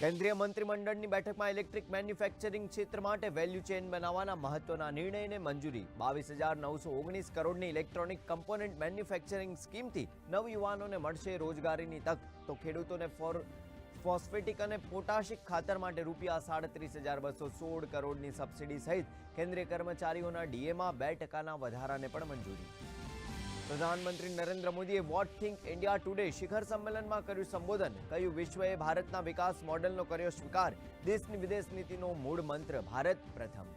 કેન્દ્રીય મંત્રીમંડળની બેઠકમાં ઇલેક્ટ્રિક મેન્યુફેક્ચરિંગ ક્ષેત્ર માટે વેલ્યુ ચેન બનાવવાના મહત્વના નિર્ણયને મંજૂરી. બાવીસ હજાર નવસો ઓગણીસ કરોડની ઇલેક્ટ્રોનિક કમ્પોનન્ટ મેન્યુફેક્ચરિંગ સ્કીમથી નવયુવાનોને મળશે રોજગારીની તક. તો ખેડૂતોને ફોર ફોસ્ફેટિક અને પોટાશિક ખાતર માટે રૂપિયા સાડત્રીસ હજાર બસો સોળ કરોડની સબસિડી સહિત કેન્દ્રીય કર્મચારીઓના ડીએમાં બે ટકાના વધારાને પણ મંજૂરી. પ્રધાનમંત્રી નરેન્દ્ર મોદીએ વોટ થિંક ઇન્ડિયા ટુડે શિખર સંમેલનમાં કર્યું સંબોધન. કહ્યું, વિશ્વએ ભારતના વિકાસ મોડેલનો કર્યો સ્વીકાર. દેશની વિદેશ નીતિનો મૂળ મંત્ર, ભારત પ્રથમ.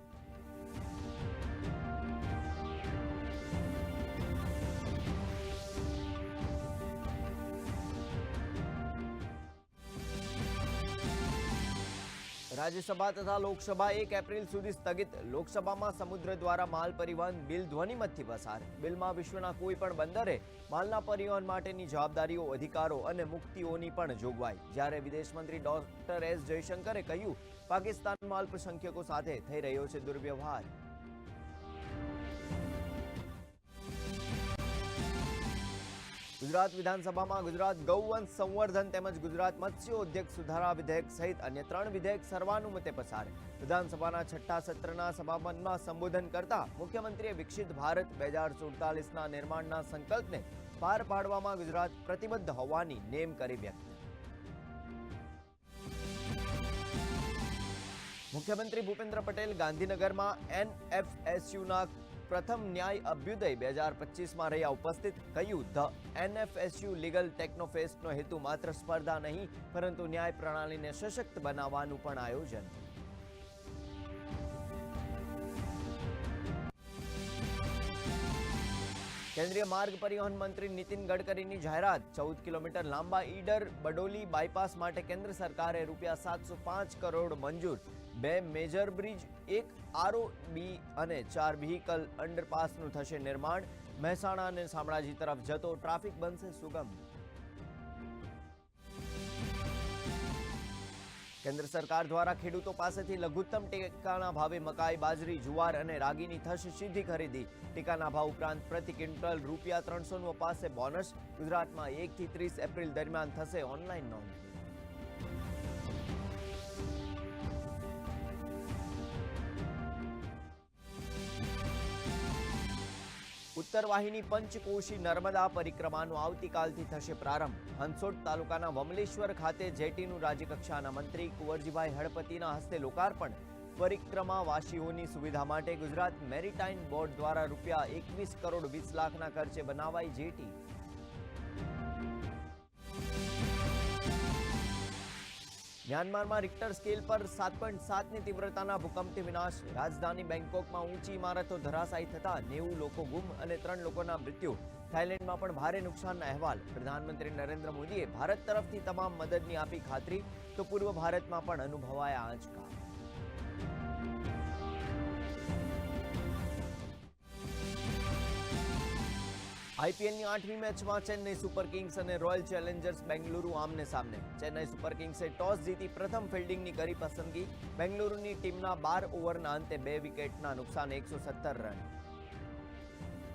રાજ્યસભા તથા લોકસભા એક એપ્રિલ સુધી સ્થગિત. લોકસભામાં સમુદ્ર દ્વારા માલ પરિવહન બિલ ધ્વનિમતથી પસાર. બિલમાં વિશ્વના કોઈ પણ બંદરે માલના પરિવહન માટેની જવાબદારીઓ, અધિકારો અને મુક્તિઓની પણ જોગવાઈ. જ્યારે વિદેશમંત્રી ડોક્ટર એસ જયશંકરે કહ્યું, પાકિસ્તાન માલ પ્રસંખ્યકો સાથે થઈ રહ્યો છે દુર્વ્યવહાર. ગુજરાત વિધાનસભામાં ગુજરાત ગૌવંશ સંવર્ધન તેમજ ગુજરાત મત્સ્યોદ્યોગ સુધારા વિધેયક સહિત અન્ય ત્રણ વિધેયક સર્વાનુમતે પસાર. વિધાનસભાના છઠ્ઠા સત્રના સભાપતિમાં સંબોધન કરતા મુખ્યમંત્રીએ વિકસિત ભારત બે હજાર સુડતાલીસના નિર્માણના સંકલ્પને પાર પાડવામાં ગુજરાત પ્રતિબદ્ધ હોવાની નેમ કરી વ્યક્ત. મુખ્યમંત્રી ભૂપેન્દ્ર પટેલ ગાંધીનગરમાં એનએફએસયુના પ્રથમ ન્યાય અભ્યુદય બે હજાર પચીસમાં રહ્યા. ઉપસ્થિત કહ્યું, ધ એનએફએસયુ લીગલ ટેકનોફેસ્ટનો હેતુ માત્ર સ્પર્ધા નહીં, પરંતુ ન્યાય પ્રણાલીને સશક્ત બનાવવાનું પણ આયોજન. કેન્દ્રીય માર્ગ પરિવહન મંત્રી નીતિન ગડકરીની જાહેરાત. ચૌદ કિલોમીટર લાંબા ઈડર બડોલી બાયપાસ માટે કેન્દ્ર સરકારે રૂપિયા સાતસો પાંચ કરોડ મંજૂર. બે મેજર બ્રિજ, એક આરઓ બી અને ચાર વ્હીકલ અંડરપાસનું થશે નિર્માણ. મહેસાણા અને શામળાજી તરફ જતો ટ્રાફિક બનશે સુગમ. કેન્દ્ર સરકાર દ્વારા ખેડૂતો પાસેથી લઘુત્તમ ટેકાના ભાવે મકાઈ, બાજરી, જુવાર અને રાગીની થશે સીધી ખરીદી. ટેકાના ભાવ ઉપરાંત પ્રતિ ક્વિન્ટલ રૂપિયા ત્રણસોનું અપાશે બોનસ. ગુજરાતમાં એકથી ત્રીસ એપ્રિલ દરમિયાન થશે ઓનલાઈન નોંધણી. ઉત્તર વાહિની પંચકોશી નર્મદા પરિક્રમાનો આવતીકાલથી થશે પ્રારંભ. હંસોટ તાલુકાના વમલેશ્વર ખાતે જેટીનું રાજ્યકક્ષાના મંત્રી કુંવરજીભાઈ હળપતિના હસ્તે લોકાર્પણ. પરિક્રમાવાસીઓની સુવિધા માટે ગુજરાત મેરીટાઈમ બોર્ડ દ્વારા રૂપિયા એકવીસ કરોડ વીસ લાખના ખર્ચે બનાવાઈ જેટી. મ્યાનમારમાં રિક્ટર સ્કેલ પર સાત પોઈન્ટ સાતની તીવ્રતાના ભૂકંપથી વિનાશ. રાજધાની બેંકોકમાં ઊંચી ઇમારતો ધરાશાયી થતા નેવું લોકો ગુમ અને ત્રણ લોકોના મૃત્યુ. થાઇલેન્ડમાં પણ ભારે નુકસાનના અહેવાલ. પ્રધાનમંત્રી નરેન્દ્ર મોદીએ ભારત તરફથી તમામ મદદની આપી ખાતરી. તો પૂર્વ ભારતમાં પણ અનુભવાયા આંચકા. આઈપીએલની આઠમી મેચમાં Chennai Super Kings and Royal Challengers Bengaluru આમને સામને. ચેન્નઈ સુપર કિંગ્સે ટોસ જીતી પ્રથમ ફિલ્ડિંગની કરી પસંદગી. બેંગલુરુની ટીમના બાર ઓવરના અંતે બે વિકેટના નુકસાન, એકસો રન.